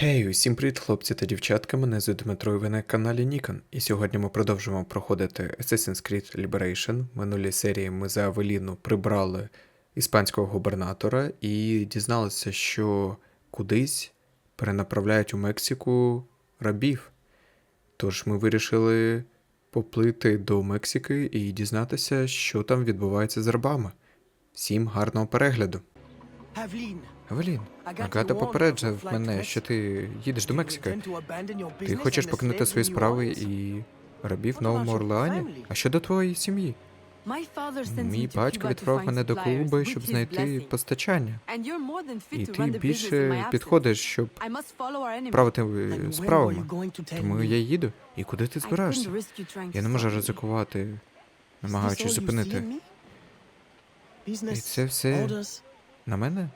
Гей, усім привіт, хлопці та дівчатка. Мене звуть Дмитро і ви на каналі Нікон. І сьогодні ми продовжуємо проходити Assassin's Creed Liberation. В минулій серії ми за Авеліну прибрали іспанського губернатора і дізналися, що кудись перенаправляють у Мексику рабів. Тож ми вирішили поплити до Мексики і дізнатися, що там відбувається з рабами. Всім гарного перегляду. Авлін, Авелін, Агата попереджав мене, що ти їдеш до Мексики. Ти хочеш покинути свої справи і рабів в Новому Орлеані? А щодо твоєї сім'ї? Мій батько відправив мене до клубу, щоб знайти постачання. І ти більше підходиш, щоб правити справами. Тому я їду. І куди ти збираєшся? Я не можу ризикувати, намагаючись зупинити. І це все? На мене?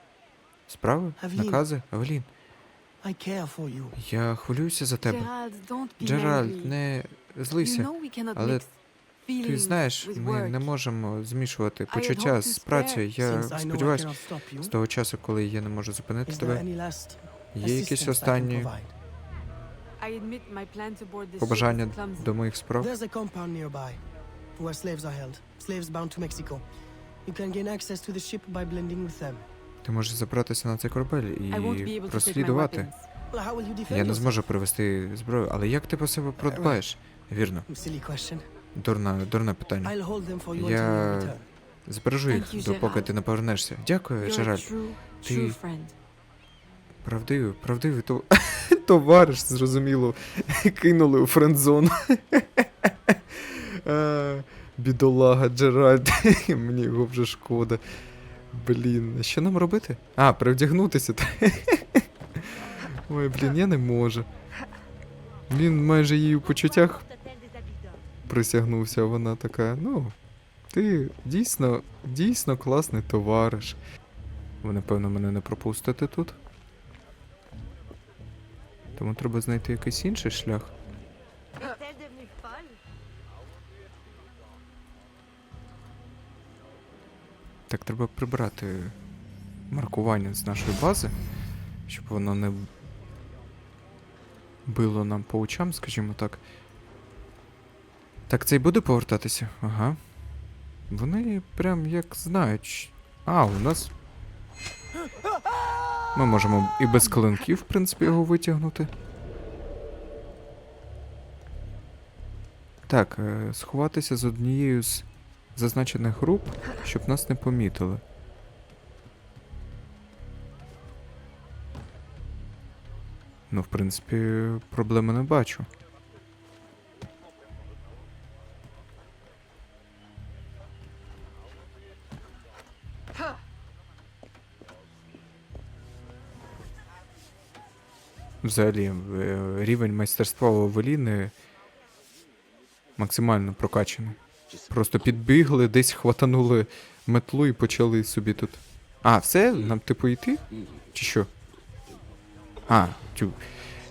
Справи? Накази? Авелін, я хвилююся за тебе. Джеральд, не злися. але Ти знаєш, ми не можемо змішувати почуття з працею. Я сподіваюся, з того часу, коли я не можу зупинити тебе, є якісь останні побажання до моїх справ? Where slaves are held. Slaves bound to Mexico. You can gain access to the ship by blending with them. Ти можеш забратися на цей корабель і розслідувати. Я не зможу привезти зброю, але як ти про себе продбаєш? Вірно, дурна, дурне питання. Я-. Збережу їх, допоки ти не повернешся. Дякую, Джеральд. Ти- Правдивий, правдивий то... товариш, зрозуміло, кинули у френдзон. Бідолага Джеральд, мені його вже шкода. Блін, що нам робити? А, перевдягнутися. Ой, блін, я не можу. Він майже їй у почуттях присягнувся, вона така, ну, ти дійсно, дійсно класний товариш. Ви, напевно, мене не пропустите тут. Тому треба знайти якийсь інший шлях. Так, треба прибрати маркування з нашої бази, щоб воно не било нам по очам, скажімо так. Так, цей буде повертатися? Ага. Вони прям як знають. А, у нас. Ми можемо і без клинків, в принципі, його витягнути. Так, е, сховатися з однією з зазначених груп, щоб нас не помітили. Ну, в принципі, проблеми не бачу. Взагалі, е, рівень майстерства у Авеліни максимально прокачаний. Просто підбігли, десь хватанули метлу і почали собі тут. А, все? Нам типу йти? Чи що? А, тю.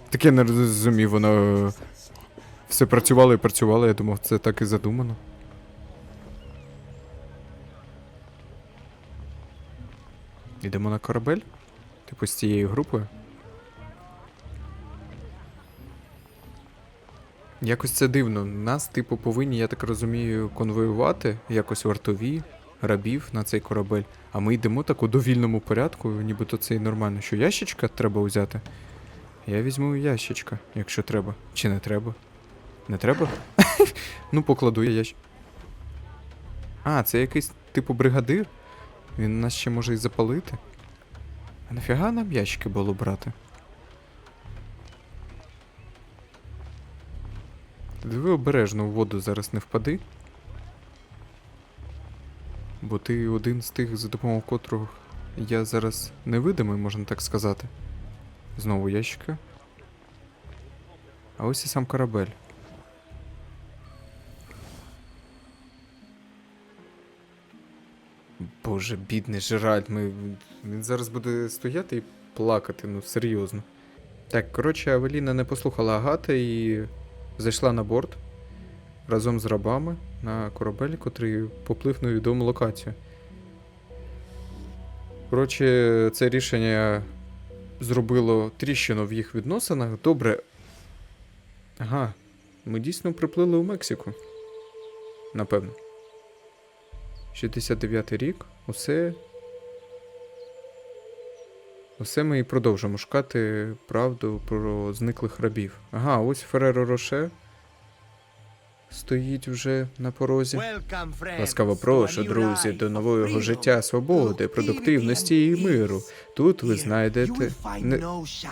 Так я не розумів, воно е, все працювало і працювало, я думав, це так і задумано. Йдемо на корабель? Типу з цією групою? Якось це дивно. Нас, типу, повинні, я так розумію, конвоювати якось вартові, рабів на цей корабель. А ми йдемо так у довільному порядку, нібито це і нормально. Що ящичка треба взяти? Я візьму ящичка, якщо треба. Чи не треба? Не треба? ну, покладу я ящик. А, це якийсь типу бригадир? Він нас ще може і запалити. А нафіга нам ящики було брати? Диви обережно у воду зараз не впади. Бо ти один з тих, за допомогою котрого я зараз невидимий, можна так сказати. Знову ящика. А ось і сам корабель. Боже, бідний Жеральд, ми... він зараз буде стояти і плакати, ну серйозно. Так, коротше, Авеліна не послухала Агати і зайшла на борт разом з рабами на корабель, котрий поплив на відому локацію. Коротше, це рішення зробило тріщину в їх відносинах. Добре. Ага, ми дійсно приплили у Мексику. Напевно. 69 рік. Усе. Усе ми і продовжимо шукати правду про зниклих рабів. Ага, ось Фереро Роше стоїть вже на порозі. Ласкаво прошу, друзі, до нового життя, свободи, продуктивності і миру. Тут ви знайдете. Не,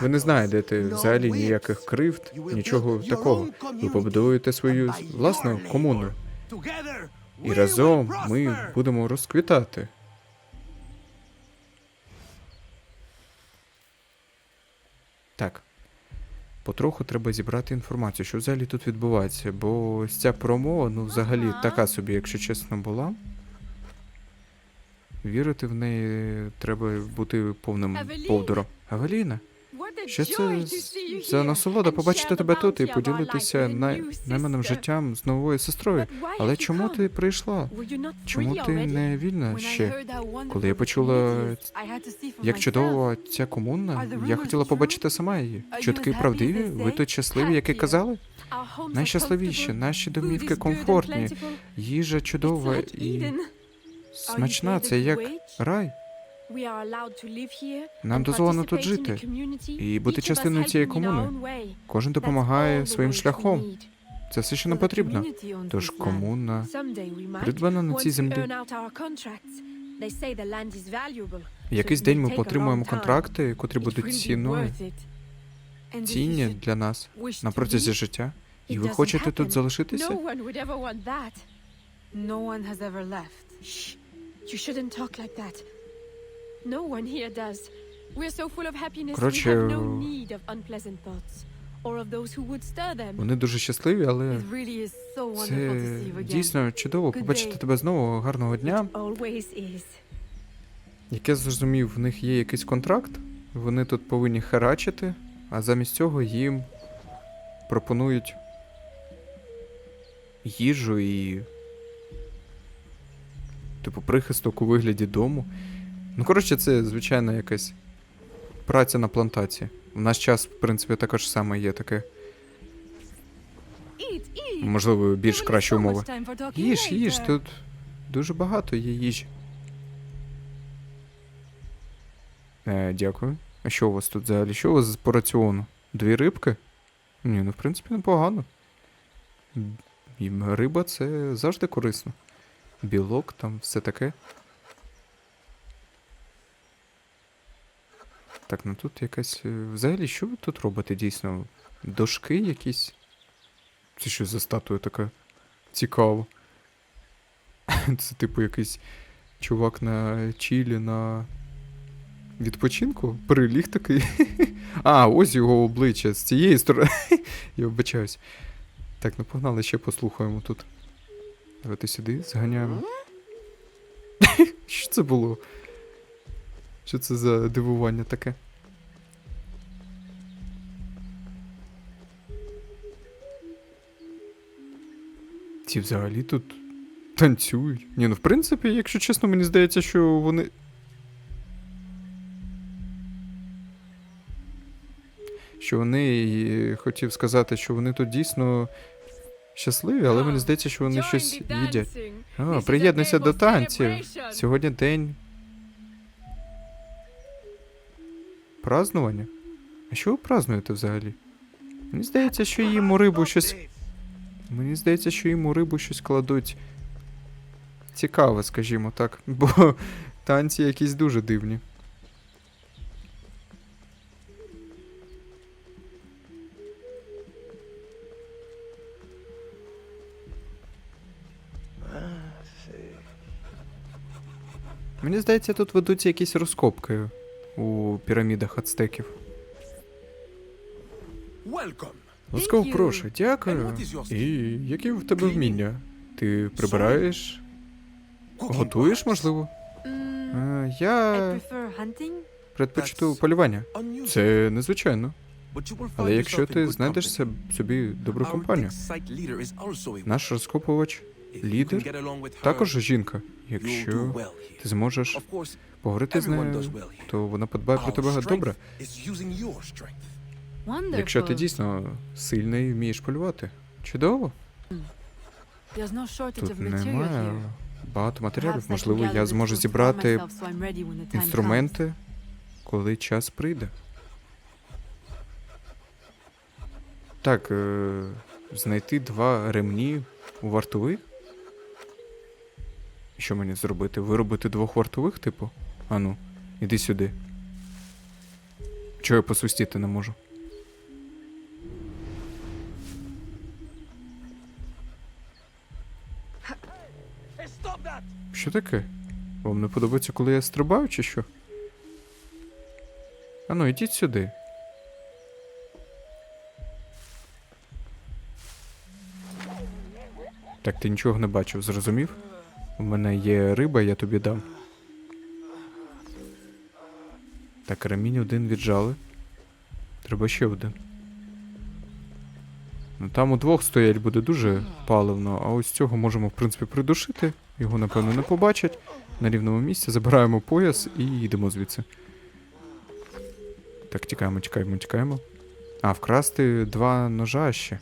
ви не знайдете взагалі ніяких кривд, нічого такого. Ви побудуєте свою власну комуну. І разом ми будемо розквітати. Так. Потроху треба зібрати інформацію, що взагалі тут відбувається, бо ось ця промова, ну, взагалі, Ага. така собі, якщо чесно, була. Вірити в неї треба бути повним Евеліна! повдором. Евеліна, що це за насолода побачити тебе тут і поділитися най... найменним життям з новою сестрою. Але чому ти прийшла? Чому ти не вільна ще? Коли я почула, як чудова ця комуна, я хотіла побачити сама її. Чутки правдиві? Ви тут щасливі, як і казали? Найщасливіші, наші домівки комфортні, Їжа чудова і смачна, це як рай. Нам дозволено тут жити і бути частиною цієї комуни. Кожен допомагає своїм шляхом. Це все, що нам потрібно. Тож комуна придбана на цій землі. Якийсь день ми отримуємо контракти, котрі будуть ціною, цінні для нас на протязі життя. І ви хочете тут залишитися? No one has ever left. Shh. You shouldn't talk like that. No one here does. We're so full of happiness Коротше, we have no need of unpleasant thoughts or of those who would stir them. Вони дуже щасливі, але It really is so wonderful це to see you again. дійсно чудово побачити тебе знову. Гарного дня. Always is. Як я зрозумів, в них є якийсь контракт, вони тут повинні харачити, а замість цього їм пропонують їжу і. Типу, прихисток у вигляді дому. Ну, коротше, це звичайна якась праця на плантації. В наш час, в принципі, також саме є таке. Можливо, більш кращі умови. Їж, їж, тут дуже багато є їжі. Е, дякую. А що у вас тут взагалі? Що у вас по раціону? Дві рибки? Ні, ну в принципі непогано. І риба це завжди корисно. Білок, там все таке. Так, ну тут якась. е, Взагалі, що ви тут робите дійсно? Дошки якісь? Це що за статуя така? Цікаво. Це типу якийсь чувак на чілі на відпочинку? Приліг такий. А, ось його обличчя з цієї сторони. Я вибачаюсь. Так, ну погнали, ще послухаємо тут. Давайте сюди зганяємо. Що це було? Що це за дивування таке? Ці взагалі тут танцюють. Ні, ну в принципі, якщо чесно, мені здається, що вони. Що вони хотів сказати, що вони тут дійсно щасливі, але мені здається, що вони щось їдять. А, приєднуйся до танців. Сьогодні день. Празднування? А що ви празднуєте взагалі? Мені здається, що їм у рибу щось. Мені здається, що їм у рибу щось кладуть. Цікаве, скажімо так. Бо танці якісь дуже дивні. Мені здається, тут ведуться якісь розкопки у пірамідах ацтеків. Ласкаво прошу, дякую. І які в тебе вміння? Ти прибираєш? Готуєш, можливо? Е, Я предпочиту полювання. Це незвичайно. Але якщо ти знайдеш се- собі добру компанію, наш розкопувач лідер також жінка. Якщо ти зможеш поговорити з нею, то вона подбає про тебе добре. Якщо ти дійсно сильний і вмієш полювати. Чудово. Shortage Тут немає багато матеріалів. Можливо, я зможу зібрати інструменти, коли час прийде. Так, е- знайти два ремні у вартових. Що мені зробити? Виробити двох вартових, типу? Ану, іди сюди. Чого я посвистіти не можу? Що таке? Вам не подобається, коли я стрибаю, чи що? Ану, ідіть сюди. Так, ти нічого не бачив, зрозумів? У мене є риба, я тобі дам. Так, ремінь один віджали. Треба ще один. Ну там удвох стоять буде дуже паливно, а ось цього можемо, в принципі, придушити. Його, напевно, не побачать. На рівному місці забираємо пояс і йдемо звідси. Так, тікаємо, тікаємо, тікаємо. А, вкрасти два ножа ще.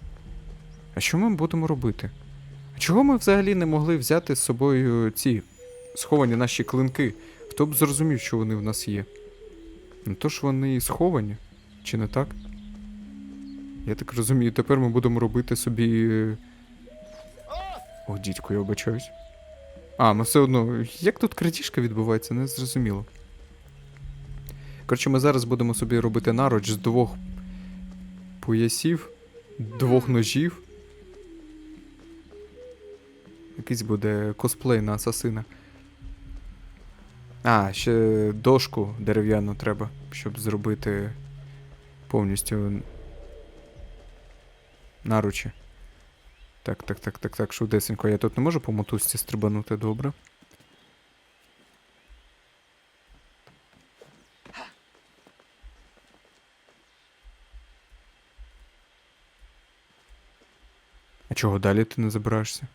А що ми будемо робити? А чого ми взагалі не могли взяти з собою ці сховані наші клинки? Хто б зрозумів, що вони в нас є? Ну то ж вони сховані, чи не так? Я так розумію, тепер ми будемо робити собі. е, О, дідько, я обачаюсь. А, ми все одно. Як тут крадіжка відбувається, не зрозуміло. Коротше, ми зараз будемо собі робити наруч з двох поясів, двох ножів. Якийсь буде косплей на асасина. А, ще дошку дерев'яну треба, щоб зробити повністю наручі. Так, так, так, так, так, швидесенько. Я тут не можу по мотузці стрибанути, добре. А чого далі ти не забираєшся?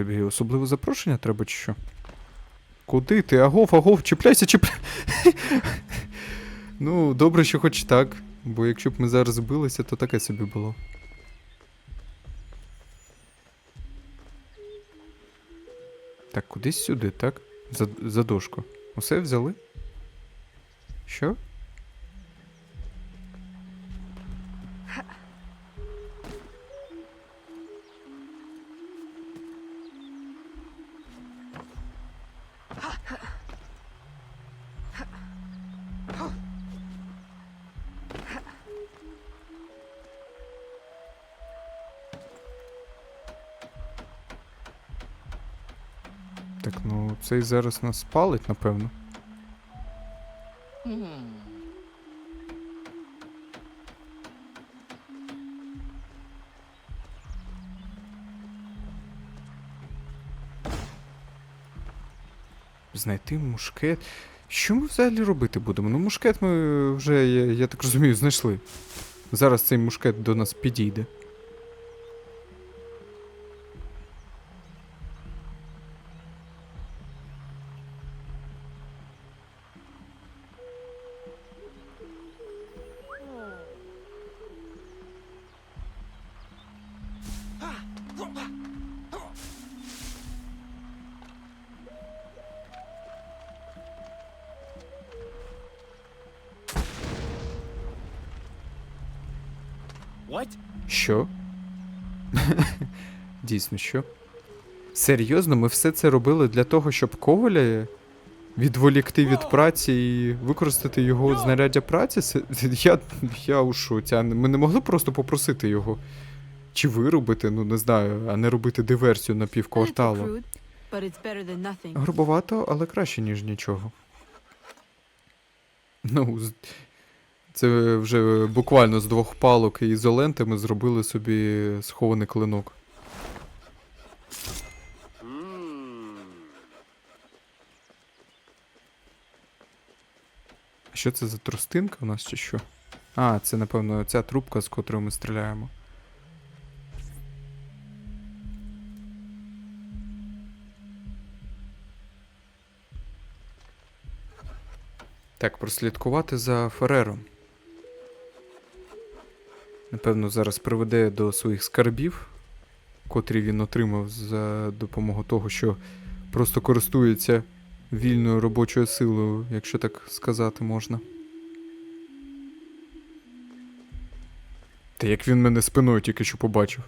Тобі особливе запрошення треба чи що? Куди ти? Агов, агов, чіпляйся, чіпляй. ну, добре, що хоч так. Бо якщо б ми зараз билися, то таке собі було. Так, кудись сюди, так? За, за дошку. Усе взяли? Що? Цей зараз нас спалить, напевно. Знайти мушкет. Що ми взагалі робити будемо? Ну, мушкет ми вже, я, я так розумію, знайшли. Зараз цей мушкет до нас підійде. Що? Дійсно, що? Серйозно, ми все це робили для того, щоб Коваля відволікти від праці і використати його знаряддя праці? Я, я у шоці. А Ми не могли просто попросити його. Чи виробити, ну не знаю, а не робити диверсію на півкварталу. Грубовато, але краще, ніж нічого. Ну, це вже буквально з двох палок і ізоленти ми зробили собі схований клинок. Що це за тростинка у нас чи що? А, це, напевно, ця трубка, з котрою ми стріляємо. Так, прослідкувати за Ферером. Напевно, зараз приведе до своїх скарбів, котрі він отримав за допомогою того, що просто користується вільною робочою силою, якщо так сказати можна. Та як він мене спиною тільки що побачив.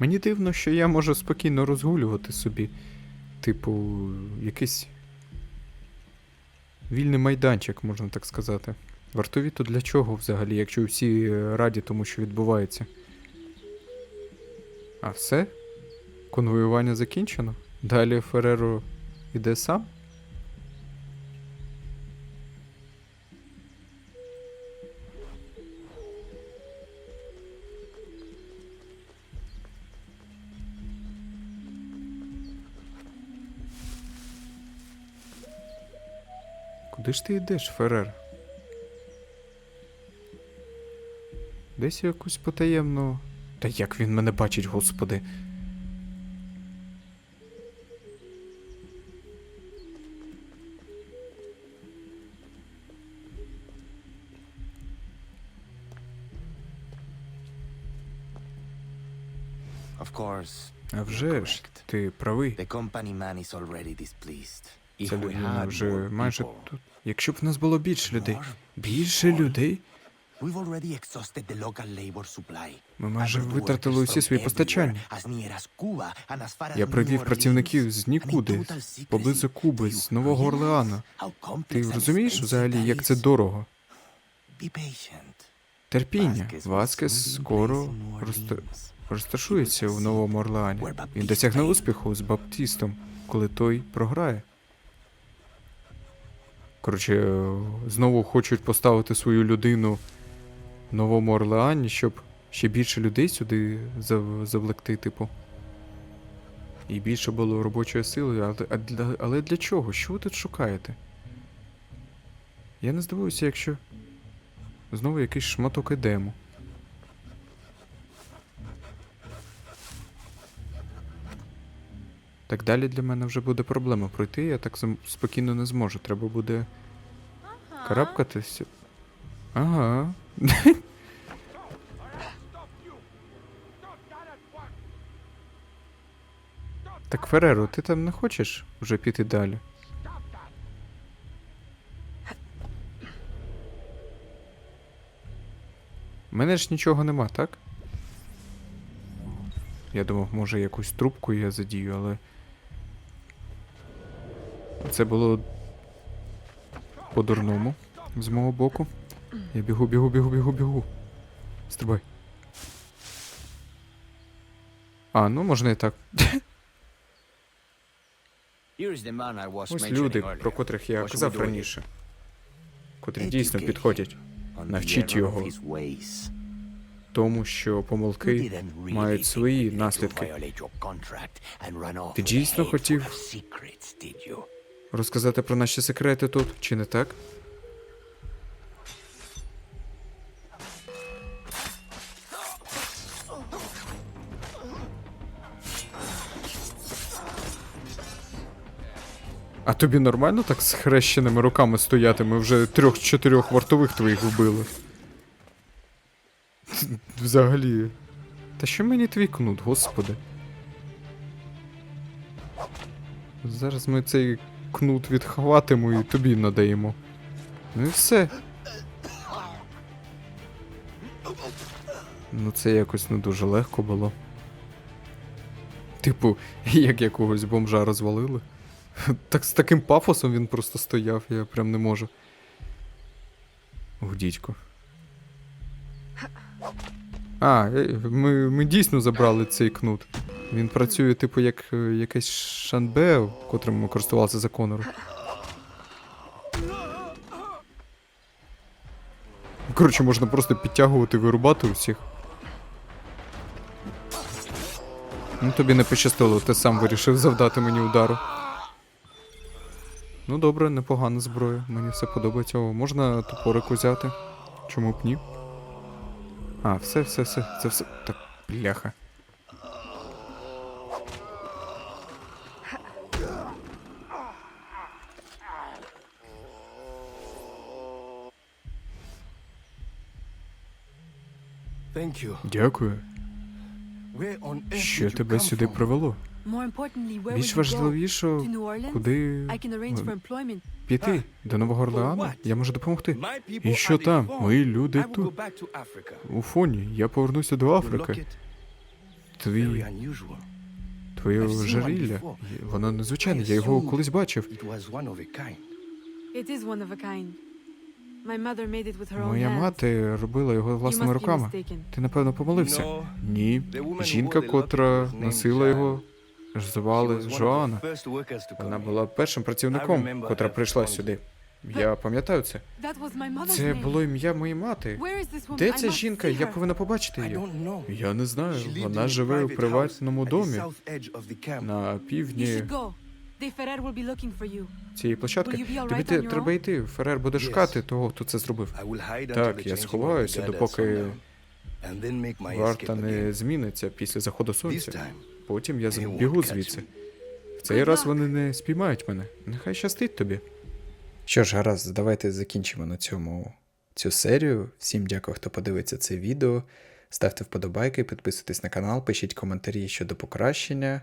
Мені дивно, що я можу спокійно розгулювати собі. Типу, якийсь вільний майданчик, можна так сказати. Вартові то для чого взагалі, якщо всі е, раді тому, що відбувається? А все? Конвоювання закінчено? Далі Фереро іде сам? Куди ж ти йдеш, Ферер? Десь якусь потаємну. Та як він мене бачить, господи. А вже ж, ти правий. Ця людина вже майже тут. Якщо б в нас було більше людей. Більше людей? Ми майже витратили усі свої постачання. Я привів працівників з нікуди, поблизу Куби, з Нового Орлеана. Ти розумієш взагалі, як це дорого? Терпіння. Васкес скоро. Orleans. розташується в Новому Орлеані. Він досягне успіху з Баптістом, коли той програє. Коротше, знову хочуть поставити свою людину Новому Орлеані, щоб ще більше людей сюди зав- завлекти, типу. І більше було робочої сили, але, для, але для чого? Що ви тут шукаєте? Я не здивуюся, якщо знову якийсь шматок едему. Так далі для мене вже буде проблема пройти, я так спокійно не зможу. Треба буде карабкатися. Ага. Так, Фереро, ти там не хочеш вже піти далі? У мене ж нічого нема, так? Я думав, може якусь трубку я задію, але. Це було по-дурному з мого боку. Я бігу, бігу, бігу, бігу, бігу. Стрибай. А, ну можна і так. Ось люди, про котрих я казав раніше. Котрі дійсно підходять Навчіть його. тому, що помилки мають свої наслідки. Ти дійсно хотів- Розказати про наші секрети тут, чи не так? А тобі нормально так з хрещеними руками стояти? Ми вже трьох-чотирьох вартових твоїх вбили. Взагалі. Та що мені твій кнут, господи? Зараз ми цей кнут відхватимо і тобі надаємо. Ну і все. Ну це якось не дуже легко було. Типу, як якогось бомжа розвалили. Так з таким пафосом він просто стояв, я прям не можу. Ох, дідько. А, е, ми, ми дійсно забрали цей кнут. Він працює, типу, як е, якесь шанбе, котрим ми користувалися за Конору. Коротше, можна просто підтягувати, вирубати усіх. Ну тобі не пощастило, ти сам вирішив завдати мені удару. Ну добре, непогана зброя. Мені все подобається. О, можна топорик узяти. Чому б ні? А, все, все, все, це все. Так, бляха. Дякую. Where on earth Що тебе сюди from? привело? More importantly, where Більш важливіше, To New Orleans? куди I can arrange for employment. піти? До Нового Орлеану? what? Я можу допомогти. І що там? Мої люди тут. У фоні. Я повернуся до Африки. Твій твоє before. Воно незвичайне, I я його колись бачив. Моя мати робила його власними руками. Ти напевно помилився. Ні. Жінка, котра носила його, звали to Вона була першим працівником, котра прийшла сюди. Я пам'ятаю це. Це було ім'я моєї мати. Де ця жінка? Я повинна побачити її. Я не знаю. Вона живе у приватному домі на півдні should go. De Ferrer will be looking for you. цієї площадки. Will you be all Тобі треба йти. Ферер буде шукати того, хто це зробив. I will hide until Так, я сховаюся, допоки sundown, and then make my варта не зміниться після заходу сонця. Потім я catch звідси. В цей раз вони не спіймають мене. Нехай щастить тобі. Що ж, гаразд, давайте закінчимо на цьому цю серію. Всім дякую, хто подивиться це відео. Ставте вподобайки, підписуйтесь на канал, пишіть коментарі щодо покращення.